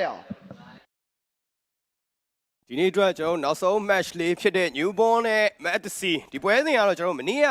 fail. ဒီနေ့အတွက်ကျွန်တော်တို့နောက်ဆုံး match လေးဖြစ်တဲ့ Newborn နဲ့ Matsy ဒီပွဲစဉ်ကတော့ကျွန်တော်တို့မနေ့က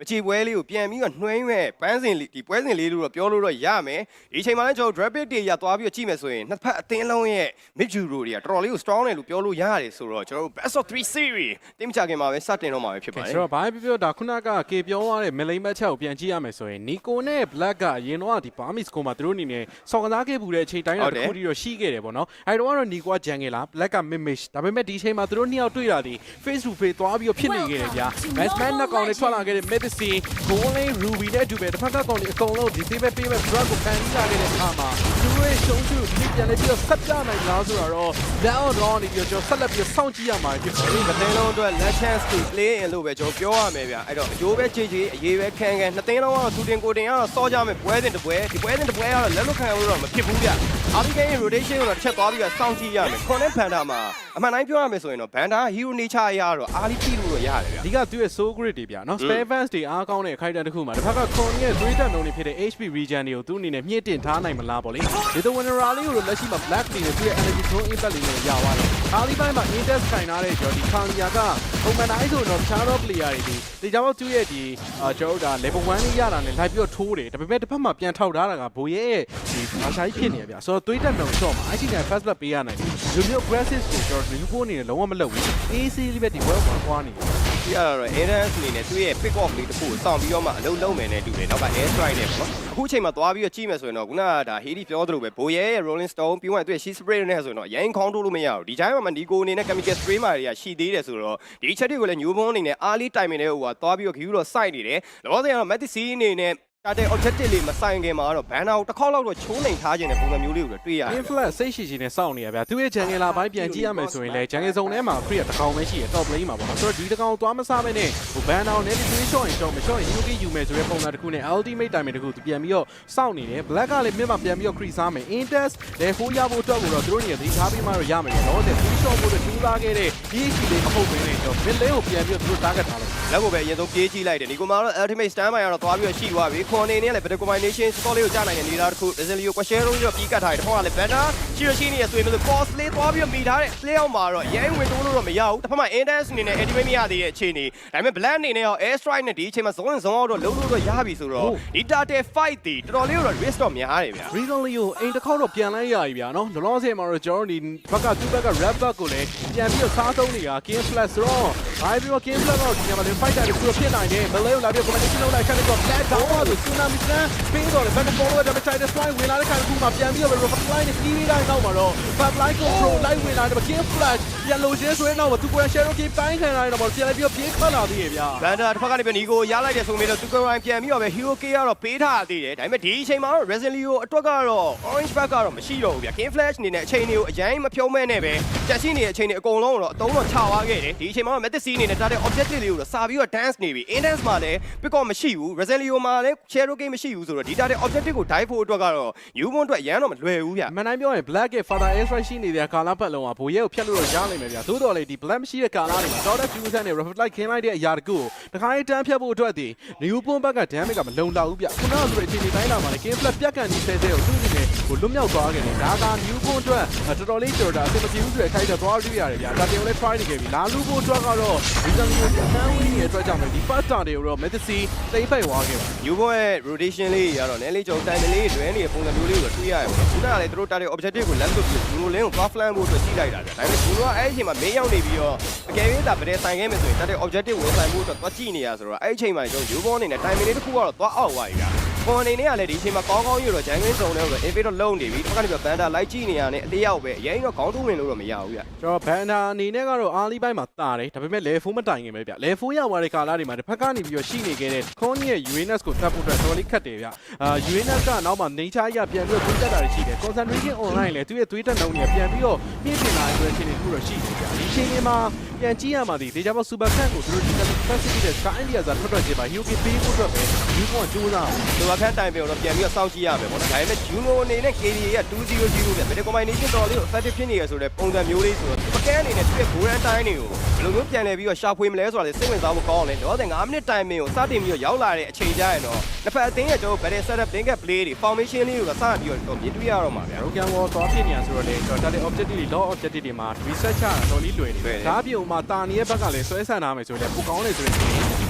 မချီပွဲလေးကိုပြန်ပြီးတော့နှွှဲမဲ့ပန်းစဉ်လေးဒီပွဲစဉ်လေးလို့တော့ပြောလို့တော့ရမယ်ဒီအချိန်မှာလည်းကျွန်တော်တို့ rapid တွေရသွားပြီးတော့ကြည့်မယ်ဆိုရင်နှစ်ဖက်အသင်းလုံးရဲ့ mid juro တွေကတော်တော်လေးကို strong တယ်လို့ပြောလို့ရတယ်ဆိုတော့ကျွန်တော်တို့ best of 3 series တင်းမချခင်မှာပဲစတင်တော့မှာပဲဖြစ်ပါတယ်ဆိုတော့ဘာပဲပြောပြောဒါခုနကကေပြောသွားတဲ့မလိမ့်မက်ချက်ကိုပြန်ကြည့်ရမယ်ဆိုရင်နီကိုနဲ့ black ကအရင်တော့ဒီ Barmis ကိုမှသူတို့အနေနဲ့စော်ကစားခဲ့မှုတဲ့အချိန်တိုင်းတော့တစ်ခုတည်းတော့ရှိခဲ့တယ်ပေါ့နော်အဲဒီတော့ကတော့နီကိုကဂျန်ငယ်လား black က mimish ဒါပေမဲ့ဒီအချိန်မှာသူတို့နှစ်ယောက်တွေ့တာဒီ face to face သွားပြီးတော့ဖြစ်နေခဲ့တယ်ဗျာ matchman နှစ်ကောင်လေးထွက်လာခဲ့တဲ့ medicine golden ruby နဲ့အတူပဲတစ်ဖက်ကကောင်လေးအကုန်လုံးဒီသေးပဲပေးမဲ့ drug ကိုကန်ပြီးလာခဲ့တဲ့အခါမှာသူတို့ရဲ့ရှုံးချူဒီပြန်လေးပြီးတော့ဆက်ပြနိုင်လားဆိုတော့ down down နေပြီးတော့ကျွန်တော်ဆက်လက်ပြီးတော့စောင့်ကြည့်ရမှာဖြစ်ပါတယ်ဒီမသိန်းလုံးအတွက် let chance to play in လို့ပဲကျွန်တော်ပြောရမယ်ဗျအဲ့တော့အကျိုးပဲကြည်ကြည်အရေးပဲခံခံနှစ်သိန်းလုံးကတော့သူတင်ကိုတင်ကတော့စောကြမယ်ပွဲစဉ်တစ်ပွဲဒီပွဲစဉ်တစ်ပွဲကတော့လက်လွတ်ခံလို့တော့မဖြစ်ဘူးဗျအာဘီဂိမ်း rotation ကိုတော့တစ်ချက်သွားပြီးတော့စောင့်ကြည့်ရမယ်ခွန်နဲ့ဖန်တာမှာအမှန်တိုင်းပြောရမယ်ဆိုရင်တော့ဘန်ဒါ hero nature အရတော့အာလီပီလို့တော့ရတယ်ဗျအဓိကသူ့ရဲ့ soul grid တွေဗျာနော် spare fans တွေအားကောင်းတဲ့အခိုက်အတန့်တစ်ခုမှာတစ်ဖက်က con ရဲ့သွေးတက်နှုန်းတွေဖြစ်တဲ့ HP regen တွေကိုသူ့အနေနဲ့မြင့်တင်ထားနိုင်မလားပေါ့လေဒီတော့ winner လေးကိုတော့လက်ရှိမှာ black တွေနဲ့သူ့ရဲ့ energy drone impact လေးနဲ့ရသွားတယ် အားလီပိုင်းမှာ index ခိုင်ထားတဲ့ကျော်ဒီ Kania ကပုံမှန်တိုင်းဆိုတော့ char of player တွေဒီဒီကြောင့်သူ့ရဲ့ဒီအာကျွန်တော်တို့ဒါ level 1လေးရတာနဲ့လိုက်ပြီးတော့ထိုးတယ်ဒါပေမဲ့တစ်ဖက်မှာပြန်ထောက်ထားတာကဘိုးရဲ့ဒီမာရှာကြီးဖြစ်နေရဗျာဆိုတော့သွေးတက်နှုန်းချော့မှာ IT နဲ့ fast blood ပေးရနိုင်တယ်ဒီလိုမျိုး aggressive ကိုကျွန်တော် review အနေနဲ့လုံးဝမလုပ်ဘူး AC လေးပဲဒီ world မှာသွားနေတယ် ဒီကတော့ Airens အနေနဲ့သူ့ရဲ့ pick off လေးတစ်ခုကိုစောင့်ပြီးတော့မှအလုံးလုံးမယ်နဲ့တူတယ်နောက်က air strike နဲ့ပေါ့နော်အခုအချိန်မှာသွားပြီးတော့ကြည့်မယ်ဆိုရင်တော့ခုနကဒါ Hedy ပြောသလိုပဲဘိုရဲရဲ့ Rolling Stone ပြီးမှသူ့ရဲ့ she spray နဲ့ဆိုရင်တော့ရိုင်းခေါင်းထိုးလို့မရဘူးဒီတိုင်းမှာဒီကိုအနေနဲ့ chemical spray မာတွေကရှိသေးတယ်ဆိုတော့ဒီချက်တွေကိုလည်း newborn အနေနဲ့ early timing နဲ့ဟိုကသွားပြီးတော့ view တော့ site နေတယ်လောလောဆယ်ကတော့ Matsy အနေနဲ့ တာတဲ့ objective လေးမဆိုင်ခင်မှာတော့ဘန်နာကိုတစ်ခေါက်လောက်တော့ချိုးနှိမ်ထားခြင်းတဲ့ပုံစံမျိုးလေးကိုတော့တွေ့ရတယ် influence စိတ်ရှိရှိနဲ့စောင့်နေရဗျာသူရဲ့ jungle လာပိုင်းပြန်ကြည့်ရမယ်ဆိုရင်လည်း jungle zone ထဲမှာ free တစ်ကောင်ပဲရှိရ top lane မှာပေါ့နော်ဆိုတော့ဒီတစ်ကောင်သွားမစားမဲနဲ့ဟို ban down နဲ့ဒီ shot ရင် shot မ shot ရင် UK ယူမယ်ဆိုတဲ့ပုံစံတစ်ခုနဲ့ ultimate time တစ်ခုသူပြန်ပြီးတော့စောင့်နေတယ် black ကလည်းမြင့်မှာပြန်ပြီးတော့ crease စားမယ် index လည်းဖိုးရဖို့အတွက်ကိုတော့သူတို့နေရာသတိထားပြီးမှတော့ရမယ်တော့တဲ့ free shot ကိုတော့ထူးသားခဲ့တဲ့ DH လေးမဟုတ်ဘဲနဲ့တော့ mid lane ကိုပြန်ပြီးတော့သူတို့ target ထားလို့လက်ကိုပဲအရင်ဆုံးပြေးကြည့်လိုက်တယ်ဒီကိုမှာတော့ ultimate stand by ကတော့သွားပြီးတော့ရှိသွားပြီခွန်အနေနဲ့လည်း better combination score လေးကိုကြားနိုင်တဲ့နေသားတစ်ခု Resilio Question လို့ပြီးတော့ပြီးကတ်ထားတယ်တစ်ခါကလည်း banner ရှိရရှိနေရဆိုရင်လို့ cost လေးသွားပြီးတော့မိထားတဲ့ play out မှာတော့ရဲဝင်တိုးလို့တော့မရဘူးတစ်ဖက်မှာ intense အနေနဲ့ activate မရသေးတဲ့အခြေအနေဒါပေမဲ့ black အနေနဲ့ရော air strike နဲ့ဒီအချိန်မှာ zone zone out တော့လုံးလို့တော့ရပြီဆိုတော့ဒီ target fight တီတော်တော်လေးတော့ risk တော့များတယ်ဗျာ recently ကိုအိမ်တစ်ခေါက်တော့ပြန်လိုက်ရပြီဗျာနော်လောလောဆယ်မှာတော့ကျွန်တော်တို့ဒီဘက်ကသူ့ဘက်က rap back ကိုလည်းပြန်ပြီးတော့စားသုံးနေတာ game flash ဆိုတော့ဘာပြီးတော့ game flash တော့ဒီညမှာလည်း fighter တွေဖြစ်နိုင်တယ် Malay ကိုလာပြီး combination လုပ်လိုက်ခက်တော့ black down ပါဆို tsunami slam ပြီးတော့ back follow တဲ့ Titan strike ဝင်လာတဲ့ခါကမှပြန်ပြီးတော့ rocket line နဲ့ပြီးပြီးတိုင်းနောက်မှာတော့ back line control လိုက်ဝင်လာတဲ့ game flash ပြန်လို့ချင်းဆိုရင်တော့သူကိုယ် share game ပိုင်းခံလာရင်တော့ပြန်ပြီးတော့ပြေးခတ်လာသေးရဲ့ဗျာဘန်ဒါတစ်ဖက်ကနေပဲနီကိုရလိုက်တယ်ဆိုပြီးတော့သူကရိုင်းပြန်ပြီးတော့ပဲ hero k ကတော့ပေးထားသေးတယ်ဒါပေမဲ့ဒီအချိန်မှာတော့ Resilio အတွက်ကတော့ orange back ကတော့မရှိတော့ဘူးဗျာ King Flash အနေနဲ့အချိန်တွေကိုအရင်မဖြုံးမဲ့နဲ့ပဲတက်ရှိနေတဲ့အချိန်တွေအကုန်လုံးတော့အတုံးတော့ချသွားခဲ့တယ်ဒီအချိန်မှာတော့ Metasy အနေနဲ့တာတဲ့ objective လေးကိုတော့စာပြီးတော့ dance နေပြီ intense မှာလည်း pick up မရှိဘူး Resilio မှာလည်း share game မရှိဘူးဆိုတော့ဒီတာတဲ့ objective ကို dive ဖို့အတွက်ကတော့ Newborn အတွက်ရမ်းတော့မလွယ်ဘူးဗျာအမှန်တိုင်းပြောရင် black ရဲ့ father air strike ရှိနေတဲ့ကာလာပတ်လုံးကဘိုးရဲကိုဖျက်လို့တော့ရနိုင်မယ်ဗျာသို့တော်လေဒီ black မရှိတဲ့ကာလာတွေမှာ Dota Fusion နဲ့ reflect light ခင်းလိုက်တဲ့အရာတကူကိုတခါလေးတန်းဖြတ်ဖို့အတွက်ဒီ new pon ဘက်က damage ကမလုံလောက်ဘူးဗျခုနကဆိုတဲ့အချိန်ဒီတိုင်းလာမှာလေ game flat ပြက်ကန်ဒီဆဲဆဲကိုသူ့ အနေနဲ့ကိုလွတ်မြောက်သွားခဲ့တယ်ဒါက new pon အတွက်တော်တော်လေးကြော်တာအဆင်မပြေဘူးဆိုတဲ့အခိုက်အတန့်သွားတွေ့ရတယ်ဗျာဒါတင်ကိုလည်း try နေခဲ့ပြီလာလူဖို့အတွက်ကတော့ reason ကိုတန်းဝင်းနေတဲ့အတွက်ကြောင့်ပဲဒီ first turn တွေကိုတော့ Medicine တိတ်ဖိုက်သွားခဲ့ပါ Newborn ရဲ့ rotation လေးကြီးကတော့နည်းလေးကြောင်တိုင်လေးတွဲနေတဲ့ပုံစံမျိုးလေးကိုတွေ့ရတယ်ပေါ့ခုနကလည်းသူတို့တာတဲ့ objective ကိုလက်လွတ်ပြီး Bruno Lane ကို buff flank ဖို့အတွက်ကြည့်လိုက်တာဗျာဒါပေမဲ့ Bruno ကအဲ့ဒီအချိန်မှာမင်းရောက်နေပြီးတော့အကယ်၍သာဗတဲ့ဆိုင်ခဲ့မယ်ဆိုရင်တာတဲ့ objective ဝင်ဆိုင်ဖို့အတွက်သွားကြည့်နေရဆိုတော့အဲ့ဒီအချိန်မှာကျွန်တော် Newborn အနေနဲ့ timing လေးတစ်ခုကတော့သွားအောက်သွားပြီဗျာ ခွန်အနေနဲ့ကလည်းဒီအချိန်မှာကောင်းကောင်းရတော့ဂျန်ဂင်းစုံနဲ့တော့ invade တော့လုံးနေပြီတစ်ခါကနေပြဘန်ဒါလိုက်ကြည့်နေရတဲ့အနေရောက်ပဲအရင်တော့ခေါင်းတူးဝင်လို့တော့မရဘူးဗျကျွန်တော်ဘန်ဒါအနေနဲ့ကတော့အားလီပိုင်းမှာတာတယ်ဒါပေမဲ့ level 4မတိုင်ခင်ပဲဗျ level 4ရောက်သွားတဲ့ကာလတွေမှာတစ်ဖက်ကနေပြီးတော့ရှိနေခဲ့တဲ့ခွန်ရဲ့ Uranus ကိုတက်ဖို့အတွက်တော်တော်လေးခက်တယ်ဗျအာ Uranus ကနောက်မှာ nature ရပြန်ပြီးတော့သွေးတက်တာတွေရှိတယ် concentration online လည်းသူ့ရဲ့သွေးတက်နှုန်းတွေပြန်ပြီးတော့ပြင်းထန်လာတဲ့အခြေအနေတစ်ခုတော့ရှိတယ်ဗျဒီအချိန်တွေမှာပြန်ကြည့်ရမှာဒီဒေဂျာဘော super fan ကိုသူတို့ဒီ capacity တဲ့ sky india ဆိုတာထွက်ထွက်ချင်းပါ UK ပေးဖို့အတွက်ပဲဒီကောင်ကြိုးစားအောင်လိုအပ်ခန်းတိုင်ပင်တော့ပြန်ပြီးတော့စောင့်ကြည့်ရမယ်ပေါ့နော်ဒါပေမဲ့ Juno အနေနဲ့ KDA က2-0-0ဗျ Meta combination တော်တော်လေးကို effective ဖြစ်နေရဆိုတဲ့ပုံစံမျိုးလေးဆိုတော့ပကန်းအနေနဲ့သူ့ရဲ့ Golden Time တွေကိုဘယ်လိုမျိုးပြန်လဲပြီးတော့ရှာဖွေမလဲဆိုတာလေစိတ်ဝင်စားဖို့ကောင်းအောင်လေလောဆယ်9မိနစ်တိုင်မင်ကိုစတင်ပြီးတော့ရောက်လာတဲ့အချိန်ကျရင်တော့တစ်ဖက်အသင်းရဲ့ကျွန်တော် battle setup link play တွေ formation လေးတွေကိုစပြီးတော့မြင်တွေ့ရတော့မှာဗျာ Rogan Wall သွားဖြစ်နေရဆိုတော့လေကျွန်တော် target objective တွေ law objective တွေမှာ research ချတာတော်လေးလွယ်နေလွတယ်ယ်တယ်ဒါအပြင်မှာတာနီရဲ့ဘက်ကလည်းဆွဲဆန်ထားမယ်ဆိုရင်လည်းပိုကောင်းတယ်ဆိုရင်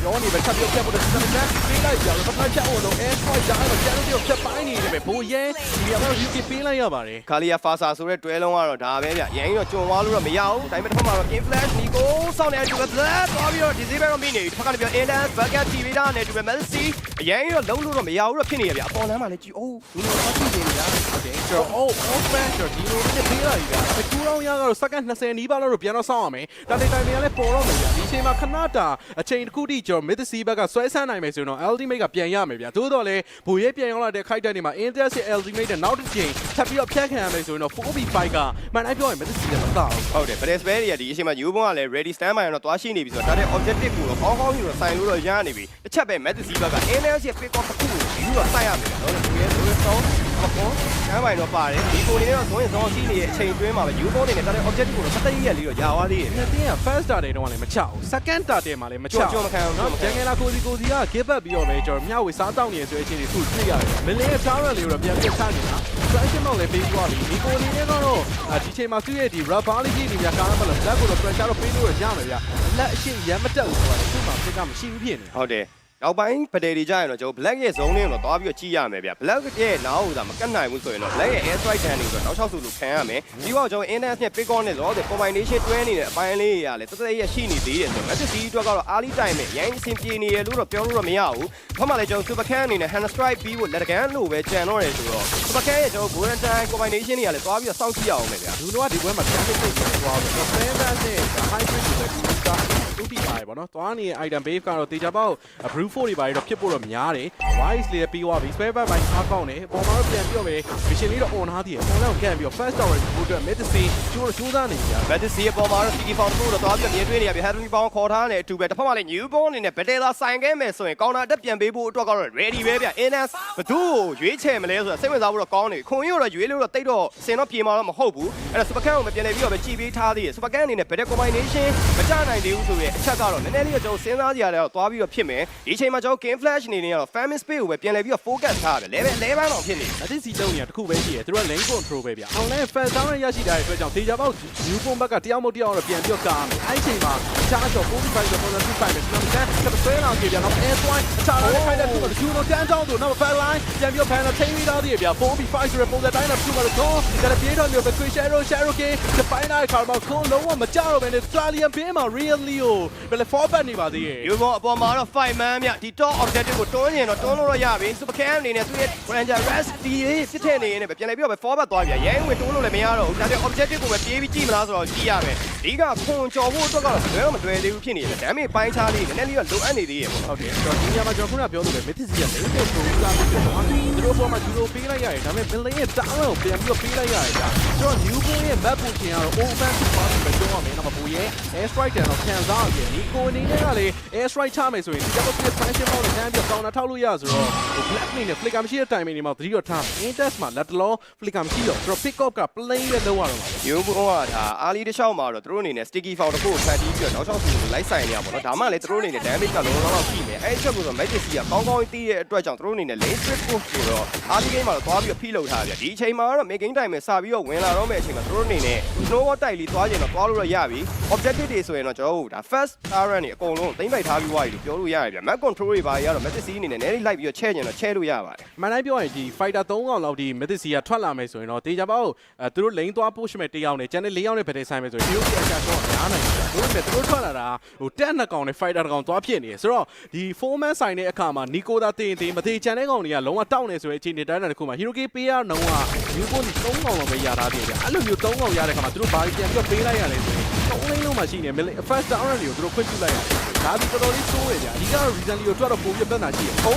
ပြောနေပဲချက်ပြုတ်ပြတ်ဖို့တဲ့စံတန်းပေးလိုက်ကြတော့ပထမချက်အောင်တော့ air strike ကြားတော့ကျန်လို့ဖြတ်ပိုင်းနေတယ်ပဲဘိုးရဲဒီကတော့ UK ပေးလိုက်ရပါတယ်ခါလီယာဖာစာဆိုတဲ့တွဲလုံးကတော့ဒါပဲဗျရရင်တော့ကျွံသွားလို့တော့မရဘူးဒါပေမဲ့တစ်ခါမှာတော့ in flash nico စောင်းနေတူပဲ black သွားပြီးတော့ disable တော့မိနေတစ်ခါကလည်းပြော inland bucket tv ဒါနဲ့တူပဲ melcy အရင်တော့လုံးလို့တော့မရဘူးတော့ဖြစ်နေရဗျအပေါ်လမ်းမှာလည်းကြည့်အိုးဒီလိုသွားကြည့်နေကြဟုတ်တယ်ကျွန်တော် oh off ban ကျွန်တော်ဒီလိုနဲ့ပေးလိုက်ပြီဗျာ ကူရောင်းရကတော့ second 20နီးပါးလောက်တော့ပြန်တော့စောင့်ရမယ်ဒါတိုင်တိုင်တွေကလည်းပေါ်တော့မယ်ဗျာဒီအချိန်မှာခဏတာအချိန်တစ်ခုထိကျွန်တော် mid sea ဘက်ကဆွဲဆန်းနိုင်မယ်ဆိုရင်တော့ ultimate ကပြန်ရမယ်ဗျာသို့တော့လေဘူရဲပြန်ရောက်လာတဲ့ခိုက်တက်တွေမှာ intel ရဲ့ ultimate နဲ့နောက်တစ်ချိန်ထပ်ပြီးတော့ဖြတ်ခံရမယ်ဆိုရင်တော့ 4v5 ကမှန်တိုင်းပြောရင် mid sea ကမတော့ဘူးဟုတ်တယ် Brave Spare တွေကဒီအချိန်မှာ U ဘုံကလည်း ready stand by တော့သွားရှိနေပြီဆိုတော့ဒါတဲ့ objective ကိုတော့ကောင်းကောင်းယူတော့စိုင်လို့တော့ရနေပြီတစ်ချက်ပဲ Matthew Silva က NLS ရဲ့ pick off တစ်ခုကိုယူတော့စိုက်ရမယ်နော်ဒီရဲ့ Brave Stone အပေါ် stand by တော့ပါတယ်ဒီကိုနေတော့ဇွန်ရင်ဇွန်ရှိနေတဲ့အချိန်တွင်းမှာပဲ U ဘုံနေနဲ့ဒါတဲ့ objective ကိုတော့စက်တရရက်လေးတော့ယာသွားသေးတယ်ဒီတင်းက first start တွေတော့လည်းမချဘူး second start တွေမှာလည်းမချကြော်ဘူးကြော်မခံအောင်ကြော်မခံဂျန်ငယ်လာကိုစီကိုစီက give up ပြီးတော့ပဲကျွန်တော်မျှဝေစားတောင်းနေဆိုတဲ့အချိန်တွေသူ့တွေ့ရတယ်မလင်းရဲ့ power လေးကိုတော့ပြန်ပြချနေတာ transition တော့လည်းပေးသွားပြီဒီကိုအနေနဲ့ကတော့ဒီချိန်မှာသူ့ရဲ့ဒီ rubber လေးကြီးနေပြကားမလို့ black ကိုတော့ pressure တော့ပေးလို့ရမယ်ဗျာလက်အရှိရမ်းမတက်ဘူးဆိုတာသူ့မှာပြကမရှိဘူးဖြစ်နေဟုတ်တယ် နောက်ပိုင်းပဒေတွေကြရင်တော့ကျွန်တော် black ရဲ့ zone လေးကိုတော့သွားပြီးတော့ကြည့်ရမယ်ဗျ black ရဲ့နားဟိုသာမကတ်နိုင်ဘူးဆိုရင်တော့ black ရဲ့ air strike တန်းတွေဆိုတော့နောက်လျှောက်ဆိုလို့ခံရမယ်ပြီးတော့ကျွန်တော် index နဲ့ pick on နဲ့တော့ combination တွဲနေတဲ့အပိုင်းလေးတွေကလည်းတသက်ရဲ့ရှိနေသေးတယ်ဆိုတော့ match C အတွက်ကတော့ early time နဲ့ရိုင်းအဆင်ပြေနေရလို့တော့ပြောလို့တော့မရဘူးဘာမှလည်းကျွန်တော် super can အနေနဲ့ hand strike ပြီးဖို့လက်တကန်လို့ပဲကြံတော့တယ်ဆိုတော့ super can ရဲ့ကျွန်တော် golden time combination တွေကလည်းသွားပြီးတော့စောင့်ကြည့်ရအောင်မယ်ဗျလူတို့ကဒီပွဲမှာပြန်ပြစ်ပြစ်သွားတယ်တော့ fan base နဲ့ high grade တွေလည်းဒီက တူတီပါတယ်ပေါ့နော်သွားနေတဲ့ item base ကတော့တေချာပေါက် brew 4တွေပါတော့ဖြစ်ဖို့တော့များတယ် wise လေးပြီးသွားပြီ spare part ပိုင်းအားကောင်းတယ်ပုံမှန်တော့ပြန်ပြော့ပဲ mission လေးတော့ on ထားသေးတယ် on လောက်ကန်ပြီးတော့ first tower ကိုအတွက် mid sea ကျိုးတော့စူးစမ်းနေကြဘက်တစ်စီအပေါ်မှာတော့ Sticky Found တို့တော့သွားပြီးမြင်တွေ့နေရပြီ Henry Pound ခေါ်ထားတဲ့အတူပဲတစ်ဖက်မှာလည်း New Born အနေနဲ့ Battle ဆိုင်ခဲ့မယ်ဆိုရင် counter attack ပြန်ပေးဖို့အတွက်ကတော့ ready ပဲဗျ Inas ဘသူ့ကိုရွေးချယ်မလဲဆိုတာစိတ်ဝင်စားဖို့တော့ကောင်းနေခွန်ကြီးတော့ရွေးလို့တော့တိတ်တော့စင်တော့ပြေမှာတော့မဟုတ်ဘူးအဲ့ဒါ Super Can ကိုမပြန်လဲပြီးတော့ပဲကြည်ပေးထားသေးတယ် Super Can အနေနဲ့ Battle Combination မကြနိုင်သေးဘူးဆိုရင်အချက်ကတော့နည်းနည်းလေးတော့ကျွန်တော်စဉ်းစားကြရတယ်တော့သွားပြီးတော့ဖြစ်မယ်ဒီအချိန်မှာကျွန်တော် Game Flash အနေနဲ့ကတော့ Famine Space ကိုပဲပြန်လဲပြီးတော့ focus ထားရတယ် level 11တော့ဖြစ်နေအတစ်စီလုံးနေတာတစ်ခုပဲရှိတယ်သူတို့က lane control ပဲဗျ online fan down ရရှိတာရဲ့အတွက်ကြောင့်တေချာပေါက် new phone ဘက်ကတယောက်မဟုတ်တယောက်တော့ပြန်ပြီးတော့ကာမယ်အဲ့ဒီချိန်မှာအခြားတော့45တော့ပုံစံ2 5မယ်ကျွန်တော်ကကဆွဲလာကြပြန်တော့ air point အခြားတော့ခိုင်းတဲ့သူကကျူတော့တန်းတောင်းဆိုတော့ fan line ပြန်ပြီးတော့ fan တော့ထိန်းပြီးသားသေးရဗျ 4v5 ဆိုတဲ့ပုံစံတိုင်းတော့သူ့မှာတော့ဒါလည်းပြေးတော့မျိုးပဲ quick share share game ဒီပိုင်းလိုက်ခါမှာခွန်လုံးဝမကြောက်တော့ဘဲနဲ့ Australian ဘေးမှာ really ကိုဘယ်လဲ forward နေပါသေးရဲ့ယူဘောအပေါ်မှာတော့5 man မြဒီ top objective ကိုတွန်းရင်တော့တွန်းလို့တော့ရပြီ super cam အနေနဲ့သူ့ရဲ့ ranger rest ဒီရေးစစ်တဲ့နေရင်ပဲပြန်လဲပြီးတော့ပဲ forward သွားပြန်ရဲဝင်တွန်းလို့လည်းမရတော့ဘူးဒါပေမဲ့ objective ကိုပဲပြေးပြီးကြည့်မလားဆိုတော့ကြည့်ရမယ်ဒီကခွန်ကြော်ဖို့အတွက်ကတော့ဘယ်တော့မတွေ့သေးဘူးဖြစ်နေတယ် damage ပိုင်းခြားလေးနည်းနည်းလေးတော့လိုအပ်နေသေးရဲ့ပေါ့ဟုတ်တယ်ကျွန်တော်ဒီညမှာကျွန်တော်ခုနပြောလို့ပဲ myth စီကလည်းကိုပုံစံမျိုးတော့သူတို့ပေါ်မှာဂျူရိုပေးလိုက်ရတယ်ဒါပေမဲ့ billion ရဲ့ down ကိုပြန်ပြီးတော့ပေးလိုက်ရတယ်ကြာကျွန်တော် new boy ရဲ့ map ပုံချင်းကတော့ open to pass ပဲပြောရမယ်နော်မပူရဲ့ air strike တန်တော့ခံစားရတယ်ဒီကိုအနေနဲ့ကလေ air strike ချမယ်ဆိုရင်ဒီကတော့ expansion mode နဲ့တန်းပြီးတော့ counter ထောက်လို့ရဆိုတော့ black နဲ့ flicker မရှိတဲ့ timing တွေမှာသတိတော့ထား index မှာ let alone flicker မရှိတော့ကျွန်တော် pick up က play နဲ့လုံးရတော့မှာယူဘောကဒါအားလီတစ်လျှောက်မှာတော့သူတို့အနေနဲ့ sticky foul တစ်ခုကိုဖန်တီးပြီးတော့နောက်လျှောက်စီကိုလိုက်ဆိုင်နေရပါတော့ဒါမှလည်းသူတို့အနေနဲ့ damage ကလုံးလုံးလောက်ရှိနေအဲ့ဒီချက်ကိုတော့ magic ကကောင်းကောင်းတီးတဲ့အတွက်ကြောင့်သူတို့အနေနဲ့ lane strip push ကိုတော့အားလီ game မှာတော့သွားပြီးတော့ဖိလုပ်ထားကြဒီအချိန်မှာတော့ making time မှာစပြီးတော့ဝင်လာတော့မယ့်အချိန်မှာသူတို့အနေနဲ့ snowball တိုက်လီသွားကျင်တော့သွားလို့ရရပြီ objective တွေဆိုရင်တော့ကျွန်တော်တို့ဒါ first turret တွေအကုန်လုံးသိမ့်ပိုက်ထားပြီးွားပြီလို့ပြောလို့ရရပြီ map control တွေပါရတော့ magic အနေနဲ့နည်းနည်းလိုက်ပြီးတော့ချဲ့ကျင်တော့ချဲ့လို့ရပါတယ် မှန်တိုင်းပြောရင်ဒီ fighter 3កောင်လောက်ဒီ myth စီကထွက်လာမယ်ဆိုရင်တော့တေချာပေါ့အဲသူတို့ lane သွား push မဲ့တယောက်နဲ့ကျန်တဲ့၄ယောက်နဲ့ဗတဲ့ဆိုင်မယ်ဆိုရင် hero ပြအချတော့များနိုင်တယ်သူတို့နဲ့သူတို့ထွက်လာတာဟိုတက်နှစ်ကောင်နဲ့ fighter တစ်ကောင်သွားဖြစ်နေတယ်ဆိုတော့ဒီ four man ဆိုင်တဲ့အခါမှာ nico သာတင်တင်မသေးချန်တဲ့ကောင်တွေကလုံးဝတောက်နေဆိုတဲ့အခြေအနေတိုင်းတစ်ခုမှာ hero k ပေးရတော့က new bone 3កောင်လောက်ပဲရတာတည်းဗျအဲ့လိုမျိုး3កောင်ရတဲ့အခါမှာသူတို့ဘာပြန်ပြီးပေးလိုက်ရလဲဆိုရင် 3 lane လုံးမှာရှိနေ first down တွေကိုသူတို့ခွင့်ပြုလိုက်ရတယ် ဒါဒီတော်တော်လေးစိုးရဗျာအဓိကတော့ reason လေးကိုတွက်တော့ပိုပြီးပြဿနာရှိတယ်โอ้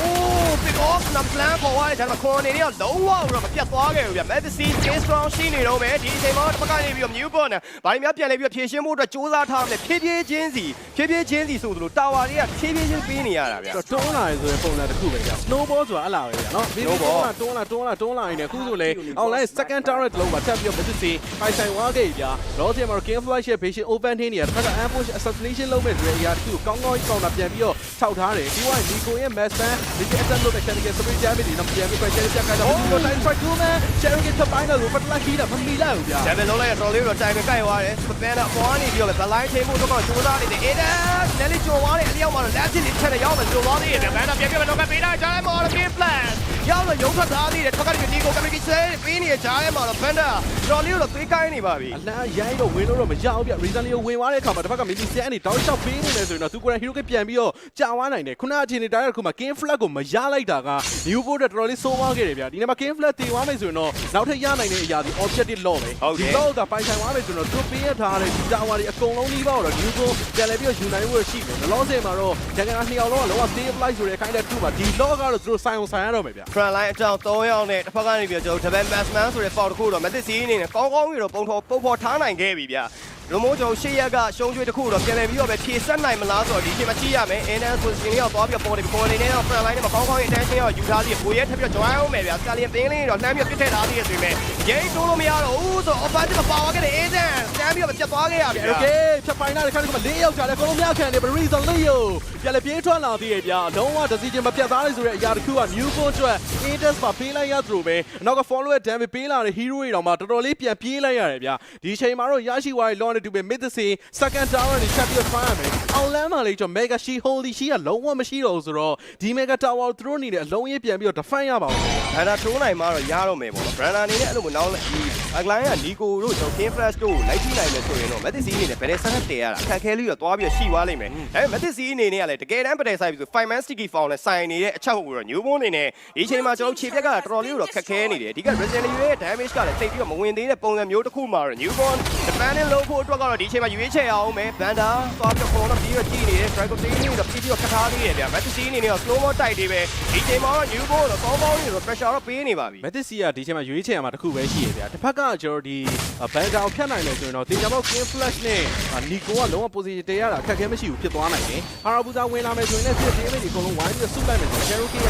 big off နံပလန်ပေါ်သွားတယ်ဒါပေမဲ့ခွန်နေနေတော့လုံးဝတော့မပြတ်သွားခဲ့ဘူးဗျ Messi J strong ရှိနေတော့မယ်ဒီအချိန်မှာတစ်ပတ်ကနေပြီးတော့ Newborn ဘာတွေများပြန်လဲပြီးတော့ဖြည့်ရှင်းဖို့အတွက်စူးစမ်းထားမယ်ဖြည်းဖြည်းချင်းစီဖြည်းဖြည်းချင်းစီဆိုသလိုတာဝါတွေကဖြည်းဖြည်းချင်းပေးနေရတာဗျတော့တွန်းလာရဆိုရင်ပုံစံတစ်ခုပဲဗျာ snowball ဆိုတာအဲ့လာပဲဗျာနော် Snowball တွန်းလာတွန်းလာတွန်းလာတွန်းလာနေအခုဆိုလေ online second turret လုံးပါတက်ပြီးတော့မစစ်စီပိုင်ဆိုင်ဝါခဲ့ဗျာလောစီမှာ game flash ရဲ့ patient open ထင်းနေရတစ်ခါက ambush assassination လုပ်မဲ့တွေအရာတစ်ခုကောင်းကောင်းကြီးကောင်းတာပြန်ပြီးတော့ထောက်ထားတယ်ဒီဝိုင်း Nico ရဲ့ mass fan ဒီက attack လုပ်တဲ့ chemical spray damage တွေတော့ပြန်ပြီး pressure ချက်ခိုင်းတော့ဒီလို time strike 2 man sharing ကထပ်ပိုင်းတော့ပတ်လာခီးတာမမီလိုက်ဘူးဗျာဒါပေမဲ့လုံးလိုက်တော့လေးတော့တိုင်ပဲကြိုက်သွားတယ်စပန်တော့ပေါ်နေပြီးတော့ဗလိုင်းချိန်ဖို့တော့စူးစမ်းနေတယ်အေးဒါနယ်လီကျော်သွားတယ်အလျောက်မှာတော့လက်ချစ်လေးချက်နဲ့ရောက်မယ်ကျော်သွားသေးတယ်ဗျဘန်တော့ပြန်ပြန်တော့ပေးတာကြားထဲမှာတော့ game plan ရောက်တော့ရုံထွက်ထားသေးတယ်ထပ်ကနေဒီကိုကမ္ဘာကြီးဆဲပေးနေကြားထဲမှာတော့ဘန်ဒါတော်လေးတော့သွေးကိုင်းနေပါပြီအလန်းရိုင်းတော့ဝင်လို့တော့မရဘူးဗျ reason လေးကိုဝင်သွားတဲ့အခါမှာတစ်ဖက်က maybe စန်နေတောက်လျှောက်ပေးနေတယ်ဆိုရင်တော့သူကိုယ်တိုင် hero ကပြန်ပြီးတော့ကြာဝါနိုင်တယ်ခုနအချိန်နေတိုင်းတစ်ခုမှာ game flag ကိုမရလိုက်တာက new board တော်တော်လေးစိုးသွားခဲ့တယ်ဗျဒီနေ့မှာ game flag တည်သွားမယ်ဆိုရင်တော့နောက်ထပ်ရနိုင်တဲ့အရာဒီ objective law ပဲဒီ law ကပိုင်ဆိုင်သွားမယ်ဆိုတော့သူပေးရထားတဲ့ဒီ tower တွေအကုန်လုံးကြီးပေါ့တော့ new board ပြန်လဲပြီးတော့ယူနိုင်ဖို့ရှိတယ်လောလောဆယ်မှာတော့ဂျန်ကန်နှစ်ယောက်လုံးကလောက stay flight ဆိုတဲ့ခိုင်းတဲ့သူ့မှာဒီ law ကတော့သူတို့ဆိုင်အောင်ဆိုင်ရတော့မယ်ဗျ front line အကြောင်း3ယောက်နဲ့တစ်ဖက်ကနေပြီးတော့ကျွန်တော် double batsman ဆိုတဲ့ foul တစ်ခုတော့မသစ်စီအနေနဲ့ကောင်းကောင်းပြီးတော့ပုံထောပုံဖော်ထားနိုင်ခဲ့ပြီဗျ ရမိုးကျော်ရှေ့ရက်ကရှုံးကျွေးတစ်ခုတော့ပြန်လည်ပြီးတော့ပဲဖြည့်ဆက်နိုင်မလားဆိုတော့ဒီအချိန်မှာကြည့်ရမယ် NS ဆိုရှင်လေးတော့သွားပြီးတော့ပေါ်နေပြီပေါ်နေနေတော့ front line နဲ့မကောင်းကောင်းရဲ့ attention ရောယူထားသေးတယ်ကိုရဲထပ်ပြီးတော့ join အောင်မယ်ဗျာ Stallion ပင်းလေးတော့နှမ်းပြီးတော့ပြစ်ထည့်ထားသေးတယ်ဆိုပေမဲ့ ရင်တိုးလို့မရတော့ဘူးဆိုတော့ offensive ပါဝါခဲ့တဲ့ Aiden တန်းပြီးတော့ပြတ်သွားခဲ့ရပြီ။ Okay ဖြတ်ပိုင်းတာတစ်ခါတည်းကလေးယောက်ချတယ်အကုန်လုံးမြောက်ခံတယ် Breeze on Leo ပြန်လည်းပြေးထွက်လာသေးရဲ့ဗျာအလုံးဝ decision မပြတ်သားလေဆိုတဲ့အရာတစ်ခုက New Gold အတွက် Aiden မှာပေးလိုက်ရသလိုပဲအနောက်က follow ရဲ့ damage ပေးလာတဲ့ hero တွေတောင်မှတော်တော်လေးပြန်ပြေးလိုက်ရတယ်ဗျာဒီချိန်မှာတော့ရရှိသွားတဲ့ lawn တူပဲ mid the scene second tower နဲ့ချက်ပြီးတော့ try ရမယ်အောင်လမ်းမှာလေကျွန်တော် Mega She Holy She ကလုံးဝမရှိတော့ဘူးဆိုတော့ဒီ Mega Tower သူတို့အနေနဲ့အလုံးရေးပြန်ပြီးတော့ defend ရပါဘူး Branda တိုးနိုင်မှာတော့ရတော့မယ်ပေါ့ Branda အနေနဲ့အဲ့လိုမျိုး legal e နောက်ဒီ backline က Nico တို့ကျွန်တော် King Flash တို့ကိုလိုက်ကြည့်နိုင်မယ်ဆိုရင်တော့ Matic C အနေနဲ့ဘယ်နဲ့ဆက်နဲ့တည်ရတာအခက်ခဲလေးတော့သွားပြီးတော့ရှိသွားလိမ့်မယ်ဒါပေမဲ့ Matic C အနေနဲ့ကလည်းတကယ်တမ်းပတယ်ဆိုင်ပြီးဆို5 man sticky foul နဲ့ဆိုင်နေတဲ့အချက်ကိုတော့ new bone အနေနဲ့ဒီချိန်မှာကျွန်တော်ခြေပြက်ကတော်တော်လေးတော့ခက်ခဲနေတယ်အဓိက Resident Evil ရဲ့ damage ကလည်းတိတ်ပြီးတော့မဝင်သေးတဲ့ပုံစံမျိုးတစ်ခုမှာတော့ new bone defending လုပ်ဖို့အတွက်ကတော့ဒီချိန်မှာရွေးချယ်အောင်မယ် Banda သွားပြီးတော့ခေါ်တော့ပြီးတော့ကြည့်နေတယ် Dragon Tail ကိုတော့ပြီးပြီးတော့ခတ်ထားသေးတယ်ဗျ Matic C အနေနဲ့တော့ slow mo တိုက်သေးပဲဒီချိန်မှာတော့ new bone တော့ကောင်းကောင်းလေးတော့ pressure တော့ပေးနေပါပြီမက်သစ်စီကဒီချိန်မှာရွေးချယ်ရမှာတစ်ခုပဲရှိရဗျာတစ်ဖက်ကကျွန်တော်ဒီဘန်ကောင်ဖြတ်နိုင်တယ်ဆိုရင်တော့တင်ကြမောက် King Flash နဲ့နီကိုကလုံးဝ position တရရတာအခက်အခဲမရှိဘူးဖြစ်သွားနိုင်တယ်အာရာဘူဇာဝင်လာမယ်ဆိုရင်လည်းစစ်တေးလေးတွေအကုန်လုံးဝိုင်းပြီးဆုလိုက်မယ်ဆိုတော့ Cherokee က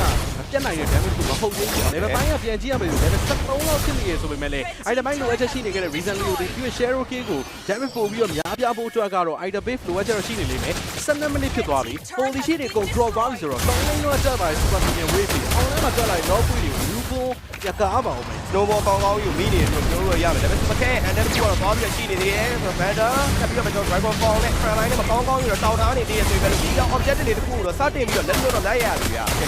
ပြတ်နိုင်တဲ့ damage ကိုမဟုတ်သေးဘူး level ပိုင်းကပြန်ကြည့်ရမယ်ဆို level 73လောက်ဖြစ်နေရဆိုပေမဲ့လည်းအဲ့ဒီပိုင်းလိုအပ်ချက်ရှိနေခဲ့တဲ့ reason လေးကိုဒီ Cherokee ကို damage ပို့ပြီးတော့များပြားဖို့အတွက်ကတော့ item base လိုအပ်ချက်တော့ရှိနေလိမ့်မယ်12 minute ဖြစ်သွားပြီ holy shit တွေကုန် drop သွားပြီဆိုတော့3 lane တော့တက်ပါ super minion wave ပြီး online မှာတက်လာရင် low free တွေ new ball ရကားပါအောင်မယ် snowball ကောင်းကောင်းယူမိနေတယ်လို့ပြောလို့ရမယ်ဒါပေမဲ့ super cat and then ကတော့သွားပြီးရှိနေသေးတယ်ဆိုတော့ better တက်ပြီးတော့ကျွန်တော် dragon ball နဲ့ front line နဲ့မကောင်းကောင်းယူတော့တောက်ထားနေသေးတယ်ဆိုရင်ဒီက objective တွေတခုတော့စတင်ပြီးတော့လက်လွတ်တော့လိုက်ရပြီဗျာဒီ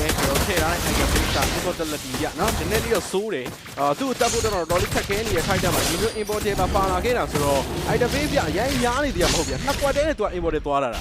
လေကျွန်တော်ထည့်ထားတဲ့ item base က immortality ရနော်ဒီနေ့လေးတော့စိုးတယ်အာသူ့ကိုတက်ဖို့တော့တော်လေးခက်ခဲနေတဲ့ခိုက်တက်မှာဒီလို importer မှာပါလာခဲ့တာဆိုတော့ item base ပြအရင်ရားနေတယ်မဟုတ်ဗျာနှစ်ကွက်တည်းနဲ့သူက importer သွားတာတာ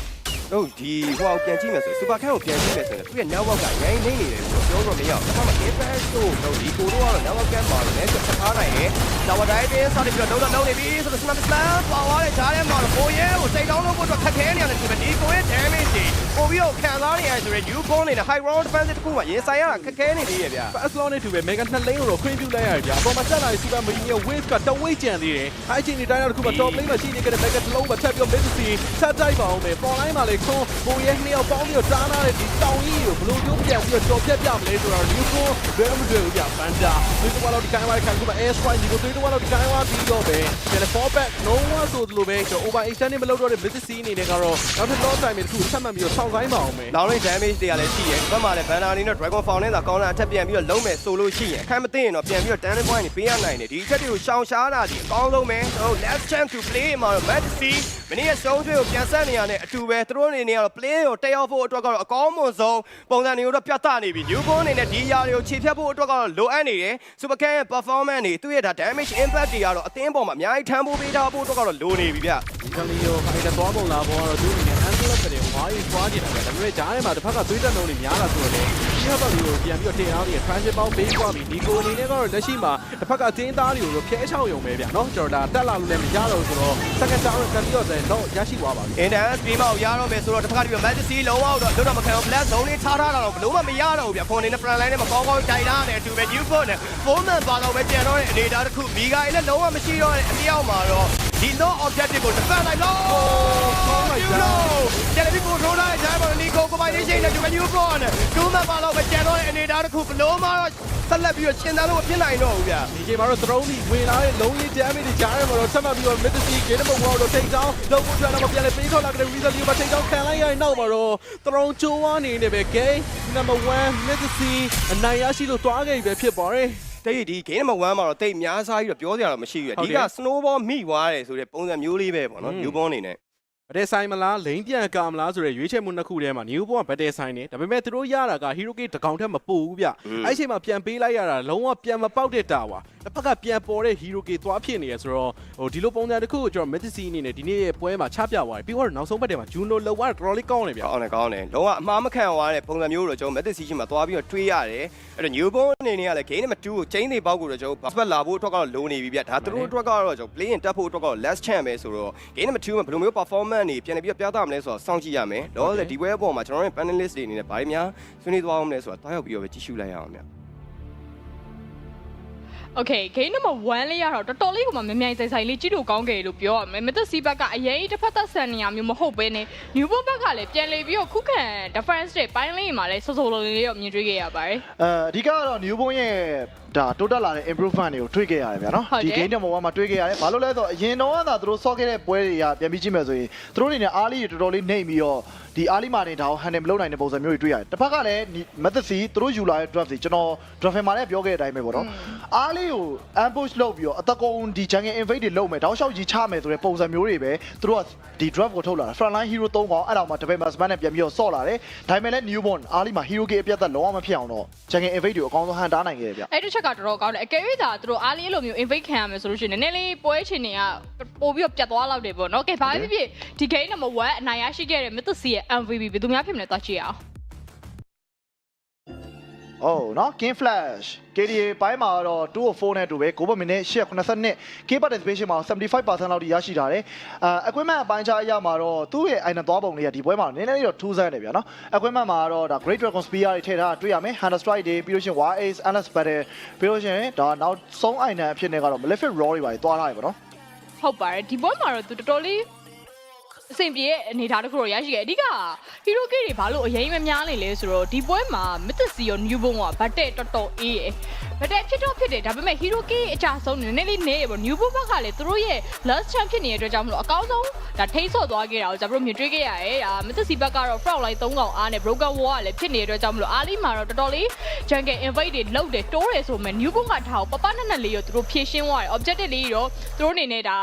ဟုတ်ဒီဟိုပြန်ကြည့်မယ်ဆို super cat ကိုပြန်ကြည့်မယ်ဆိုရင်သူ့ရဲ့ network ကရိုင်းနေနေတယ်ဆိုတော့ပြောလို့မရဘူးဒါမှမဟုတ် game pass တို့တော့ဒီကိုတော့ကတော့ network can ပါလို့လည်းချက်ထားနိုင်တယ်ဒါဝတိုင်းတင်းစတင်ပြီးတော့လုံးလုံးနေပြီဆိုတော့ snap slam ပါသွားတဲ့ဂျားထဲမှာတော့ကိုရဲကိုစိတ်တောင်းလို့ဖို့အတွက်ခက်ခဲနေရတယ်ဒီမှာဒီကိုရဲ့ damage တွေပို့ပြီးတော့ခံစားနေရတယ်ဆိုရင် new bone နဲ့ high round defensive တခုမှရင်ဆိုင်ရတာခက်ခဲနေသေးရဲ့ဗျာ fast law နဲ့တူပဲ mega နှစ် lane ကိုတော့ခွင့်ပြုလိုက်ရတယ်ဗျာအပေါ်မှာတက်လာတဲ့ super minion wave ကတဝိတ်ကြံသေးတယ်အဲအချိန်ဒီတိုင်းတော့တစ်ခုမှ top lane မှာရှိနေကြတဲ့ mega တစ်လုံးမှာထပ်ပြီး mid sea ဆက်တိုက်ပါအောင်မယ် for line မှာလေခွန်ကိုရဲနှစ်ယောက်ပေါင်းပြီးတော့တားနာတဲ့ဒီတောင်ကြီးကိုဘလို့ကျုံးပြန်ပြီးတော့ကြော်ပြတ်ပြမလဲဆိုတော့ new bone ဘယ်မှမတွေ့ဘူးဗျာ Panda ဒီတော့တော့ဒီကိုင်းဝိုင်းခံက air strike ဒီကိုတွေးတော့တော့ဒီကိုင်းဝိုင်းပြီးတော့ပဲ telephone back no one ဆိုလိုပဲကျွန်တော် over extend မလုပ်တော့တဲ့ mid sea အနေနဲ့ကတော့နောက်ထပ် long time တစ်ခုဆက်မှတ်ပြီးတော့ဆောင်းဆိုင်ပါအောင်မယ်နောက်လေး damage တွေကလည်းရှိရဲဒီဘက်မှာလည်း banner အနေနဲ့ dragon fall နဲ့သာကောင်းတာအထက်ပြန်ပြီးတော့လုံးမယ်ဆိုလို့ရှိရင်အခက်မသိရင်တော့ပြန်ပြီးတော့ turning point တွေပေးရနိုင်တယ်ဒီအချက်တွေကိုရှောင်ရှားတာဒီအကောင်းဆုံးပဲကျွန်တော် last chance to play မှာတော့ Majesty မင်းရဲ့ရှုံးကျွေးကိုပြန်ဆက်နေရတဲ့အတူပဲသူတို့အနေနဲ့ကတော့ play ကိုတက်ရောက်ဖို့အတွက်ကတော့အကောင်းမွန်ဆုံးပုံစံတွေကိုတော့ပြသနေပြီ new bone အနေနဲ့ဒီຢာတွေကိုခြေဖြတ်ဖို့အတွက်ကတော့လိုအပ်နေတယ် super can ရဲ့ performance တွေသူ့ရဲ့ဒါ damage impact တွေကတော့အသင်းပေါ်မှာအများကြီးထမ်းဖို့ပေးထားဖို့အတွက်ကတော့လိုနေပြီဗျဒီကလေးရောခိုင်တဲ့သွားပုံလာပေါ်တော့သူအနေနဲ့ envelope တွေဝို င်းသွားကြည့်တာပဲဒါပေမဲ့ဂျားထဲမှာတစ်ဖက်ကသွေးတက်နှုံးတွေများလာဆိုတော့လေဒီဟဘတ်ကိုပြန်ပြီးတော့တင်အားပြီး transit ပေါင်းပေးသွားပြီဒီကိုအနေနဲ့ကတော့လက်ရှိမှာတစ်ဖက်ကတင်းသားတွေကိုတော့ဖျဲချောင်းရုံပဲဗျာနော်ကျွန်တော်ဒါတက်လာလို့လည်းမရတော့ဘူးဆိုတော့ second down တက်ပြီးတော့တော့ရရှိသွားပါပြီအင်တန်စပီမောက်ရတော့မယ်ဆိုတော့တစ်ခါတည်းမက်ဆီလုံးဝတော့လွတ်တော့မခံဘူး black zone လေးထားထားတာတော့ဘလုံးမမရတော့ဘူးဗျခွန်နေနဲ့ front line နဲ့မကောင်းကောင်းတိုင်ထားတယ်အတူပဲ new phone နဲ့ phone man ပါတော့ပဲပြန်တော့တဲ့အနေအထားတစ်ခုမိဂိုင်းလည်းလုံးဝမရှိတော့တဲ့အမြောက်မှာတော့ဒီ no objective ကိုတစ်ဖက်လိုက်လို့ you know တယ်လီဗီ ကိုထိုးလိုက်တဲ့ဂျိုင်းပေါ်နီကိုကိုပိုင်နေရှိနေတူပဲ new phone တူမပါတော့ပဲပြန်တော့တဲ့အနေအထားတစ်ခုဘလုံးမတော့ဆက်လက်ပြီးတော့ရှင်းသားလို့မဖြစ်နိုင်တော့ဘူးဗျဒီချိန်မှာတော့ drone ကြီးဝင်လာတဲ့လုံးကြီး damage တွေကြားရမှာတော့ဆက်မှတ်ပြီးတော့ mid sea game မှာတော့ထိတ်ချောင်းလုံးကိုထွက်လာတော့ပြန်လေပေးထောက်လာတဲ့ result လေးမှာထိတ်ချောင်းခံလိုက်ရရင်နောက်မှာတော့ drone ချိုးဝါနေနေပဲ game number 1 mid sea အနိုင်ရရှိလို့တွားခဲ့ပြီပဲဖြစ်ပါတယ်တိတ်ဒီ game number 1မှာတော့တိတ်အများစားပြီးတော့ပြောစရာတော့မရှိဘူးဟုတ်အဓိတယ်က snowball မိသွားတယ်ဆိုတဲ့ပုံစံမျိုးလေးပဲပေါ့နော်อืม new born အနေနဲ့ ဗတဲ့ဆိုင်မလားလိန်ပြန်ကာမလားဆိုတဲ့ရွေးချယ်မှုနှစ်ခုထဲမှာ new born ဗတဲ့ဆိုင်နေဒါပေမဲ့သူတို့ရတာက hero gate တကောင်ထက်မပိုဘူးဗျอืมအဲ့ချိန်မှာပြန်ပေးလိုက်ရတာလုံးဝပြန်မပေါက်တဲ့တာဝါတစ်ဖက်ကပြန်ပေါ်တဲ့ hero gate သွားဖြစ်နေရဆိုတော့ဟိုဒီလိုပုံစံတစ်ခုကိုကျွန်တော် Messi အနေနဲ့ဒီနေ့ရဲ့ပွဲမှာချပြသွားတယ်ပြီးတော့နောက်ဆုံးဘက်ထဲမှာ Juno လောက်ရတော်တော်လေးကောင်းနေဗျကောင်းတယ်ကောင်းတယ်လုံးဝအမှားမခံသွားတဲ့ပုံစံမျိုးတော့ကျွန်တော် method section မှာသွားပြီးတော့တွေးရတယ်အဲ့တော့ new born အနေနဲ့ကလည်း game number 2ကို chain တွေပေါက်ကိုတော့ကျွန်တော် back လာဖို့အတွက်ကတော့လိုနေပြီဗျဒါသူတို့အတွက်ကတော့ကျွန်တော် play in တက်ဖို့အတွက်ကတော့ last chance ပဲဆိုတော့ game number 2မှာဘယ်လိုမျိုး performance တွေပြန်လည်ပြီးတော့ပြသမလဲဆိုတော့စောင့်ကြည့်ရမယ်လောလောဆယ်ဒီပွဲအပေါ်မှာကျွန်တော်တို့ panelist တွေအနေနဲ့ဘာတွေများဆွေးနွေးသွားအောင်လဲဆိုတာတားရောက်ပြီးတော့ပဲကြည့်ရှုလိုက်ရအောင်ဗျ Okay game number 1လေးကတော့တော်တော်လေးကမှမမြိုင်ဆိုင်ဆိုင်လေးကြည့်လို့ကောင်းခဲ့လို့ပြောရမယ်မသက်စီးဘက်ကအရင်တစ်ဖက်သက်ဆန်နေရမျိုးမဟုတ်ဘဲနဲ့ new ball ဘက်ကလည်းပြန်လေပြီးတော့ခုခံ defense တွေပိုင်းလေးမှာလည်းစောစောလုံးလေးတော့မြင်တွေ့ခဲ့ရပါတယ်အဲအဓိကကတော့ new ball ရဲ့ဒါတိုးတက်လာတဲ့ improvement တွေကိုတွေ့ခဲ့ရတယ်ဗျာနော်ဒီ game number 1မှာတွေ့ခဲ့ရတယ်ဘာလို့လဲဆိုတော့အရင်တော့ကသာသူတို့ဆော့ခဲ့တဲ့ပွဲတွေကပြန်ပြီးကြည့်မယ်ဆိုရင်သူတို့အနေနဲ့အားလေးတွေတော်တော်လေးနှိမ့်ပြီးတော့ဒီအားလေးမာတင်ဒါကို handle မလုပ်နိုင်တဲ့ပုံစံမျိုးတွေတွေ့ရတယ်တစ်ဖက်ကလည်း method C သူတို့ယူလာတဲ့ draft တွေကျွန်တော် draft မှာလည်းပြောခဲ့တဲ့အတိုင်းပဲပေါ့နော်အားလေးကို ambush လုပ်ပြီးတော့အတကုံဒီ jungle invade တွေလုပ်မယ်တောက်လျှောက်ကြီးချမယ်ဆိုတဲ့ပုံစံမျိုးတွေပဲသူတို့ကဒီ draft ကိုထုတ်လာတာ front line hero 3ကောင်အဲ့တော့မှတပည့် massman နဲ့ပြန်ပြီးတော့ဆော့လာတယ်ဒါပေမဲ့လည်း newborn အားလေးမှာ hero gate အပြတ်သက်လုံးဝမဖြစ်အောင်တော့ jungle invade တွေကိုအကောင်းဆုံးဟန်တားနိုင်ခဲ့တယ်ဗျအဲ့ဒီချက်ကတော်တော်ကောင်းတယ်အကယ်၍သာသူတို့အားလေးလိုမျိုး invade ခံရမယ်ဆိုလို့ရှိရင်နည်းနည်းလေးပွဲချင်တွေကပို့ပြီးတော့ပြတ်သွားလောက်တယ်ပေါ့နော်ကဲဘာဖြစ်ဖြစ်ဒီ game number 1အနိုင်ရရှိခဲ့တဲ့ Mythos ရဲ့ MVP ဘယ်သူများဖြစ်မလဲသွားကြည့်အောင်။အော်နော် King Flash KDA ပိုင်းမှာတော့2 of 4နဲ့တူပဲ9မိနစ်882 K participation မှာ75%လောက်ထိရရှိထားတယ်။အာ equipment အပိုင်းခြားအရမှာတော့သူ့ရဲ့ item သွားပုံလေးကဒီပွဲမှာနည်းနည်းလေးတော့ထူးဆန်းတယ်ဗျာနော်။ equipment မှာတော့ဒါ Great Dragon Spear တွေထည့်ထားတာတွေ့ရမယ်။ Hunter Strike တွေပြီးလို့ရှိရင် War Ace Endless Battle ပြီးလို့ရှိရင်ဒါနောက်ဆုံး item အဖြစ်နဲ့ကတော့ Malefic Raw တွေပါသွားထားရပါတော့ဟုတ်ပါတယ်ဒီပွဲမှာတော့သူတော်တော်လေး အဆင်ပြေတဲ့အနေအထားတစ်ခုတော့ရရှိခဲ့အဓိက hero key တွေဘာလို့အရင်မများနေလဲဆိုတော့ဒီပွဲမှာ mythos ရော new bone ကဗတ်တဲ့တော်တော်အေးရယ် ဗတ်တဲ့ဖြစ်တော့ဖြစ်တယ်ဒါပေမဲ့ hero key အကြဆုံးနည်းနည်းလေးနေရပေါ့ new bone ဘက်ကလည်းသူတို့ရဲ့ last champ ဖြစ်နေတဲ့အတွက်ကြောင့်မလို့အကောင်းဆုံးဒါထိဆော့သွားခဲ့တာကိုကျွန်တော်တို့မြင်တွေ့ခဲ့ရတယ်ဒါ mythos ဘက်ကတော့ front line 3កောင်အားနဲ့ broken wall ကလည်းဖြစ်နေတဲ့အတွက်ကြောင့်မလို့အားလီမှာတော့တော်တော်လေး jungle invade တွေလောက်တယ်တိုးတယ်ဆိုမှ new bone ကထားကိုပပနက်နက်လေးရောသူတို့ဖြည့်ရှင်းသွားတယ် objective လေးရောသူတို့အနေနဲ့ဒါ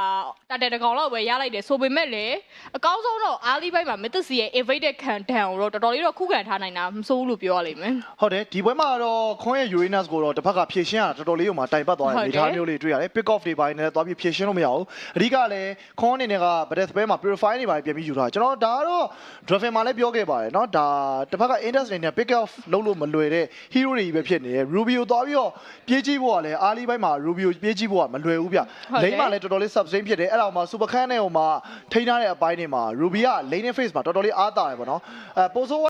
တာတဲ့တကောင်လောက်ပဲရလိုက်တယ်ဆိုပေမဲ့လည်းအကောင်းဆုံးတော့အားလီဘိုက်မှာ mythos ရဲ့ invaded ခံတန်ကိုတော့တော်တော်လေးတော့ခုခံထားနိုင်တာမဆိုးဘူးလို့ပြောရလိမ့်မယ်။ဟုတ်တယ်ဒီပွဲမှာတော့ခွန်ရဲ့ Uranus ကိုတော့တစ်ဖက်ကဖြည့်ရှင်းရတာတော်တော်လေးကိုမှတိုင်ပတ်သွားတဲ့ ဟုတ် အနေ တယ် အထားမျိုးလေးတွေ့ရတယ်။ pick off တွေပိုင်းနဲ့သွားပြီးဖြည့်ရှင်းလို့မရဘူး။အဓိကလည်းခွန်အနေနဲ့က Breath Spell မှာ purify တွေပိုင်းပြန်ပြီးယူထားတာကျွန်တော်ဒါကတော့ Draven မှာလည်းပြောခဲ့ပါတယ်เนาะဒါတစ်ဖက်က Indus အနေနဲ့ pick off လုပ်လို့မလွယ်တဲ့ hero တွေကြီးပဲဖြစ်နေတယ် Ruby ကိုသွားပြီးတော့ပြေးကြည့်ဖို့ကလည်းအားလီပိုင်းမှာ Ruby ကိုပြေးကြည့်ဖို့ကမလွယ်ဘူးဗျ ဟုတ်တယ် လိမ့်မှာလည်းတော်တော်လေး sustain ဖြစ်တယ်အဲ့တော့မှ super can နဲ့ဟိုမှာထိန်းထားတဲ့အပိုင်းတွေမှာ Ruby က lane face မှာတော်တော်လေးအားတာတယ်ပေါ့နော်အဲပိုဆို